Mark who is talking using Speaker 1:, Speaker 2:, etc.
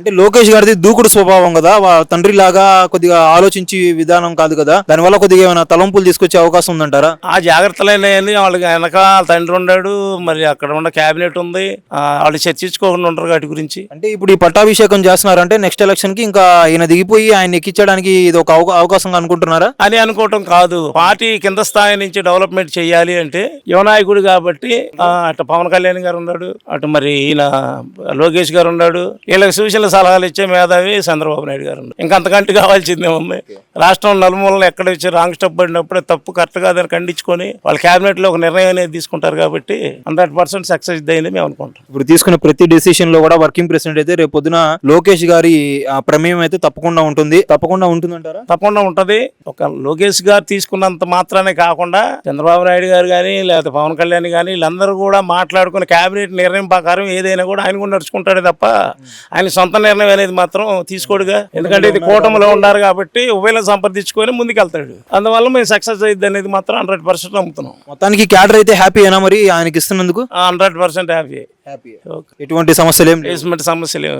Speaker 1: అంటే లోకేష్ గారిది దూకుడు స్వభావం కదా. తండ్రి లాగా కొద్దిగా ఆలోచించి విధానం కాదు కదా. దానివల్ల కొద్దిగా ఏమైనా తలంపులు తీసుకొచ్చే అవకాశం ఉందంటారా?
Speaker 2: ఆ జాగ్రత్తలైనవి వాళ్ళకి వెనక తండ్రి ఉన్నాడు. మరి అక్కడ ఉన్న క్యాబినెట్ ఉంది. వాళ్ళు చర్చించుకోకుండా ఉంటారు వాటి గురించి.
Speaker 1: అంటే ఇప్పుడు ఈ పట్టాభిషేకం చేస్తున్నారంటే నెక్స్ట్ ఎలక్షన్కి ఇంకా ఈయన దిగిపోయి ఆయన ఎక్కించడానికి ఇది ఒక అవకా- అవకాశంగా అనుకుంటున్నారా?
Speaker 2: అని అనుకోవటం కాదు. పార్టీ కింద స్థాయి నుంచి డెవలప్మెంట్ చేయాలి అంటే యువనాయకుడు కాబట్టి అటు పవన్ కళ్యాణ్ గారు ఉన్నాడు. అటు మరి ఈయన లోకేష్ గారు ఉన్నాడు. వీళ్ళకి సూచనల సలహాలు ఇచ్చే మేధావి చంద్రబాబు నాయుడు గారు ఇంకా అంతకంటే కావాల్సిందే ఉంది రాష్ట్రం నలుమూలలు ఎక్కడ వచ్చి రాంగ్ స్టెప్ పడినప్పుడే తప్పు కరెక్ట్ కాదని ఖండించుకొని వాళ్ళ క్యాబినెట్లో ఒక నిర్ణయం అనేది తీసుకుంటారు కాబట్టి హండ్రెడ్ పర్సెంట్ సక్సెస్ అయింది మేము అనుకుంటాం.
Speaker 1: ఇప్పుడు తీసుకున్న ప్రతి డెసిషన్లో కూడా వర్కింగ్ ప్రెసిడెంట్ అయితే రేపు పొద్దున లోకేష్ గారి ఆ, ప్రమేయం అయితే తప్పకుండా ఉంటుంది. తప్పకుండా ఉంటుందంటారా?
Speaker 2: తప్పకుండా ఉంటది. ఒక లోకేష్ గారు తీసుకున్నంత మాత్రానే కాకుండా చంద్రబాబు నాయుడు గారు కానీ లేకపోతే పవన్ కళ్యాణ్ కానీ వీళ్ళందరూ కూడా మాట్లాడుకుని కేబినెట్ నిర్ణయం ప్రకారం ఏదైనా కూడా ఆయన కూడా నడుచుకుంటాడే తప్ప ఆయన సొంత నిర్ణయం అనేది మాత్రం తీసుకోడుగా. ఎందుకంటే ఇది కూటమిలో ఉన్నారు కాబట్టి ఉభయలను సంప్రదించుకొని ముందుకెళ్తాడు. అందువల్ల మేము సక్సెస్ అయ్యిద్ది అనేది మాత్రం హండ్రెడ్ పర్సెంట్ నమ్ముతున్నాం.
Speaker 1: మొత్తానికి క్యాడర్ అయితే హ్యాపీ అయినా మరి? ఆయనకి ఇస్తున్నందుకు
Speaker 2: హండ్రెడ్ పర్సెంట్ హ్యాపీ.
Speaker 1: హ్యాపీ. ఎటువంటి సమస్యలు ఏం
Speaker 2: సమస్యలు ఏమి